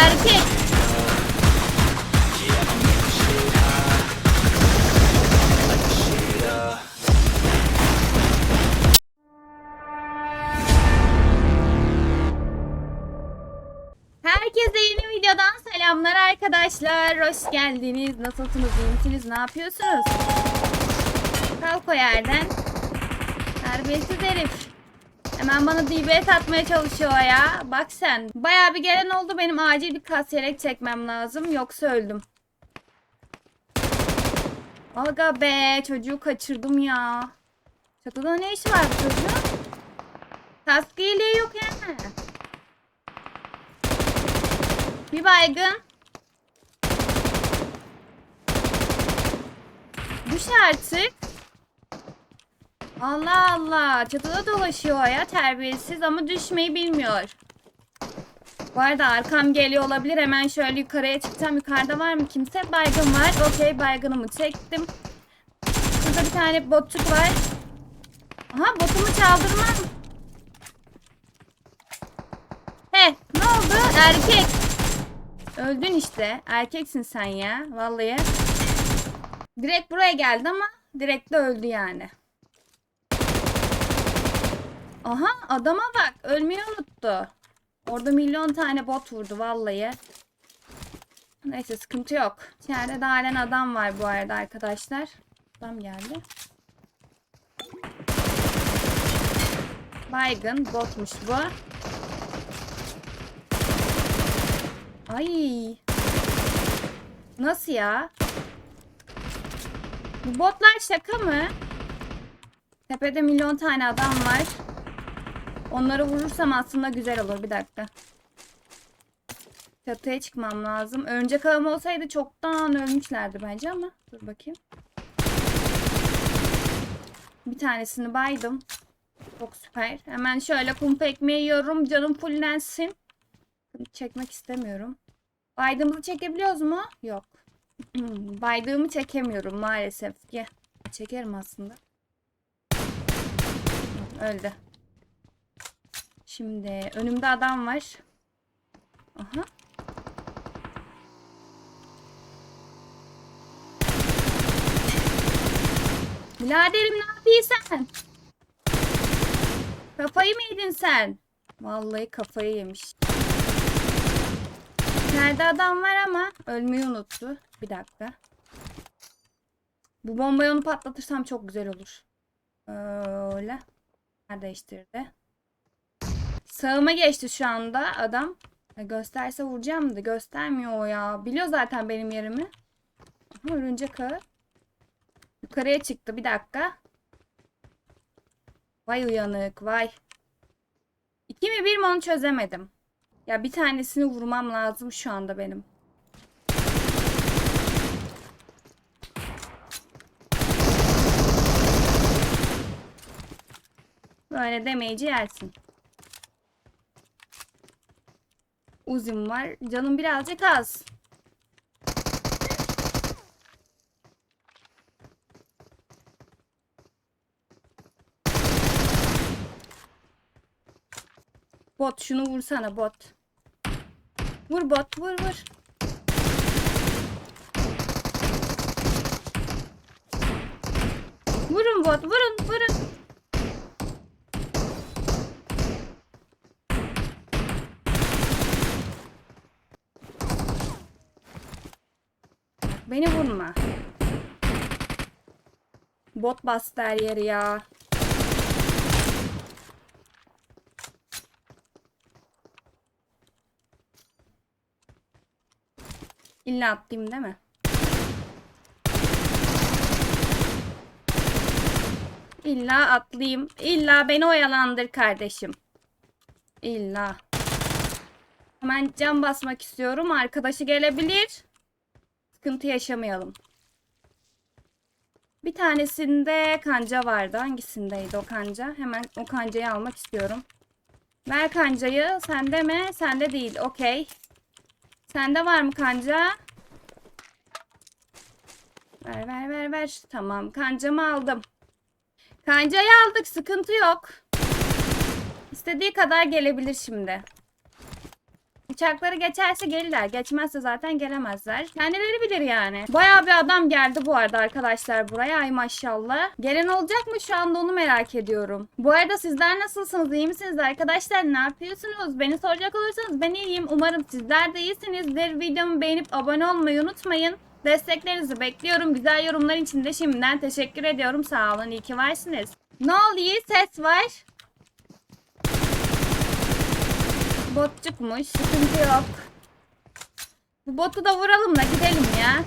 erkek. Herkese yeni videodan selamlar arkadaşlar. Hoş geldiniz. Nasılsınız? iyi misiniz? Ne yapıyorsunuz? Kalk o yerden. Terbiyesiz herif. Hemen bana DBS atmaya çalışıyor ya. Bak sen. Bayağı bir gelen oldu. Benim acil bir kas yelek çekmem lazım. Yoksa öldüm. Aga be. Çocuğu kaçırdım ya. Çatıda ne işi var bu çocuğun? Kaskı iyiliği yok yani. Bir baygın. Düş artık. Allah Allah. Çatıda dolaşıyor ya terbiyesiz ama düşmeyi bilmiyor. Bu arada arkam geliyor olabilir. Hemen şöyle yukarıya çıkacağım. Yukarıda var mı kimse? Baygın var. Okey baygınımı çektim. Burada bir tane botçuk var. Aha botumu çaldırmam. He ne oldu? Erkek. Öldün işte. Erkeksin sen ya. Vallahi. Direkt buraya geldi ama direkt de öldü yani. Aha adama bak. Ölmeyi unuttu. Orada milyon tane bot vurdu vallahi. Neyse sıkıntı yok. İçeride de halen adam var bu arada arkadaşlar. Adam geldi. Baygın botmuş bu. Ay. Nasıl ya? Bu botlar şaka mı? Tepede milyon tane adam var. Onları vurursam aslında güzel olur. Bir dakika. Çatıya çıkmam lazım. Örümcek ağım olsaydı çoktan ölmüşlerdi bence ama. Dur bakayım. Bir tanesini baydım. Çok süper. Hemen şöyle kumpa ekmeği yiyorum. Canım fullensin. Çekmek istemiyorum. Baydığımızı çekebiliyoruz mu? Yok. Baydığımı çekemiyorum maalesef ki. Çekerim aslında. Öldü. Şimdi önümde adam var. Aha. Biraderim ne yapıyorsun? Kafayı mı yedin sen? Vallahi kafayı yemiş. Nerede adam var ama ölmeyi unuttu. Bir dakika. Bu bombayı onu patlatırsam çok güzel olur. Öyle. Yer değiştirdi. Sağıma geçti şu anda adam. Ya gösterse vuracağım da göstermiyor o ya. Biliyor zaten benim yerimi. Aha, ağı. Yukarıya çıktı bir dakika. Vay uyanık vay. İki mi bir mi onu çözemedim. Ya bir tanesini vurmam lazım şu anda benim. Böyle demeyici yersin. Uzun var. Canım birazcık az. Bot şunu vursana bot. Vur bot vur vur. Vurun bot vurun vurun. Beni vurma. Bot bastı her yeri ya. İlla atlayayım değil mi? İlla atlayayım. İlla beni oyalandır kardeşim. İlla. Hemen cam basmak istiyorum. Arkadaşı gelebilir. Sıkıntı yaşamayalım. Bir tanesinde kanca vardı. Hangisindeydi o kanca? Hemen o kancayı almak istiyorum. Ver kancayı. Sende mi? Sende değil. Okey. Sende var mı kanca? Ver ver ver ver. Tamam kancamı aldım. Kancayı aldık sıkıntı yok. İstediği kadar gelebilir şimdi. Uçakları geçerse gelirler. Geçmezse zaten gelemezler. Kendileri bilir yani. Bayağı bir adam geldi bu arada arkadaşlar buraya. Ay maşallah. Gelen olacak mı şu anda onu merak ediyorum. Bu arada sizler nasılsınız? İyi misiniz arkadaşlar? Ne yapıyorsunuz? Beni soracak olursanız ben iyiyim. Umarım sizler de iyisinizdir. Videomu beğenip abone olmayı unutmayın. Desteklerinizi bekliyorum. Güzel yorumlar için de şimdiden teşekkür ediyorum. Sağ olun. İyi ki varsınız. Ne oluyor? Ses var. Bot çıkmış. Sıkıntı yok. Bu botu da vuralım da gidelim ya.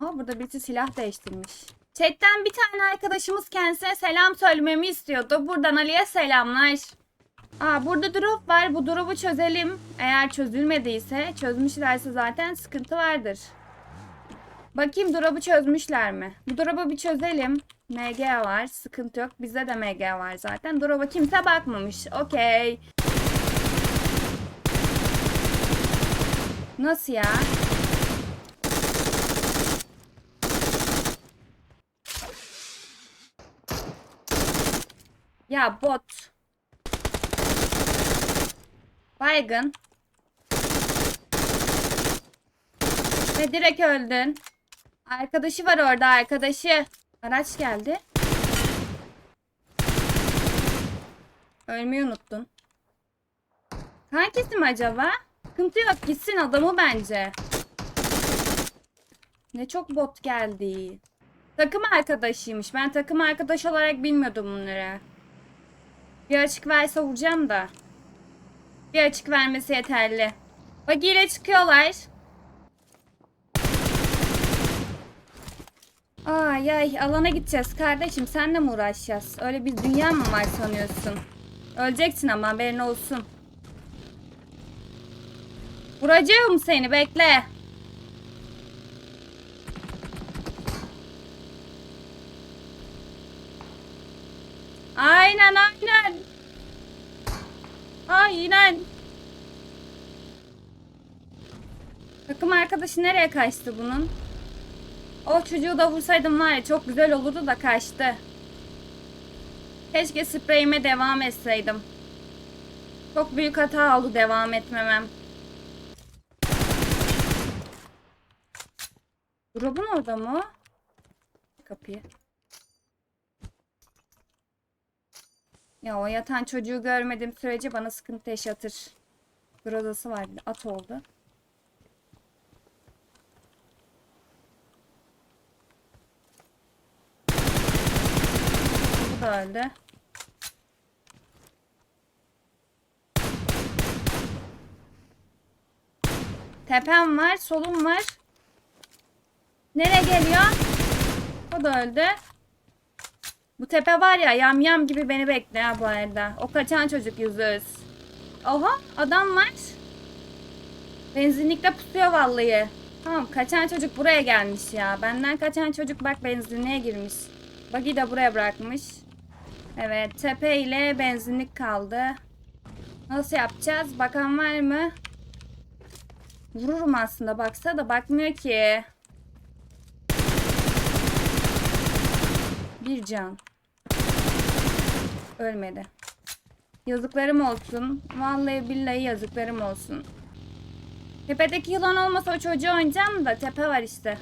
Aa, burada birisi silah değiştirmiş. Chatten bir tane arkadaşımız kendisine selam söylememi istiyordu. Buradan Ali'ye selamlar. Aa, burada drop var. Bu drop'u çözelim. Eğer çözülmediyse, çözmüşlerse zaten sıkıntı vardır. Bakayım drop'u çözmüşler mi? Bu drop'u bir çözelim. MG var. Sıkıntı yok. Bizde de MG var zaten. Drop'a kimse bakmamış. Okey. Nasıl ya? Ya bot. Baygın. Ve direkt öldün. Arkadaşı var orada arkadaşı. Araç geldi. Ölmeyi unuttun. Hangisi mi acaba? Sıkıntı yok gitsin adamı bence. Ne çok bot geldi. Takım arkadaşıymış. Ben takım arkadaş olarak bilmiyordum bunları. Bir açık verse vuracağım da. Bir açık vermesi yeterli. Bak ile çıkıyorlar. Ay ay alana gideceğiz kardeşim senle mi uğraşacağız? Öyle bir dünya mı var sanıyorsun? Öleceksin ama haberin olsun. Vuracağım seni bekle. Aynen aynen. Aynen. Takım arkadaşı nereye kaçtı bunun? O çocuğu da vursaydım var ya çok güzel olurdu da kaçtı. Keşke spreyime devam etseydim. Çok büyük hata oldu devam etmemem. Drop'un orada mı? Kapıyı. Ya o yatan çocuğu görmediğim sürece bana sıkıntı yaşatır. Bir odası var. bir de At oldu. Bu öldü. Tepem var, solum var. Nereye geliyor? O da öldü. Bu tepe var ya yam yam gibi beni bekliyor bu arada. O kaçan çocuk yüzüz. Oha adam var. Benzinlikte pusuyor vallahi. Tamam kaçan çocuk buraya gelmiş ya. Benden kaçan çocuk bak benzinliğe girmiş. Buggy de buraya bırakmış. Evet tepe ile benzinlik kaldı. Nasıl yapacağız? Bakan var mı? Vururum aslında baksa da bakmıyor ki. Bir can. Ölmedi. Yazıklarım olsun. Vallahi billahi yazıklarım olsun. Tepedeki yılan olmasa o çocuğu oynayacağım da tepe var işte.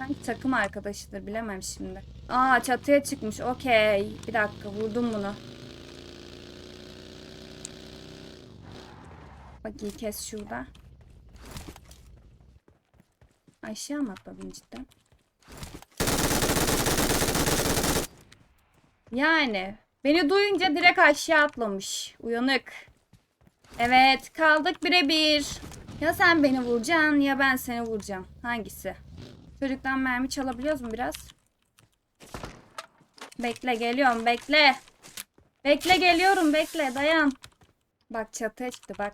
Belki takım arkadaşıdır bilemem şimdi. Aa çatıya çıkmış. Okey. Bir dakika vurdum bunu. Bak iyi kes şurada. Aşağı mı atladın cidden? Yani beni duyunca direkt aşağı atlamış. Uyanık. Evet kaldık birebir. Ya sen beni vuracaksın ya ben seni vuracağım. Hangisi? Çocuktan mermi çalabiliyoruz mu biraz? Bekle geliyorum bekle. Bekle geliyorum bekle dayan. Bak çatıya çıktı bak.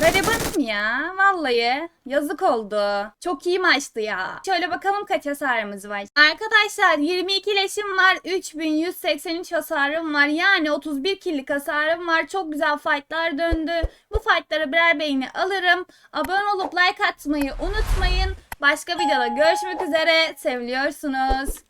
Garibanım ya vallahi. Yazık oldu. Çok iyi maçtı ya. Şöyle bakalım kaç hasarımız var. Arkadaşlar 22 leşim var. 3183 hasarım var. Yani 31 killik hasarım var. Çok güzel fightlar döndü. Bu fightlara birer beğeni alırım. Abone olup like atmayı unutmayın. Başka videoda görüşmek üzere. Seviliyorsunuz.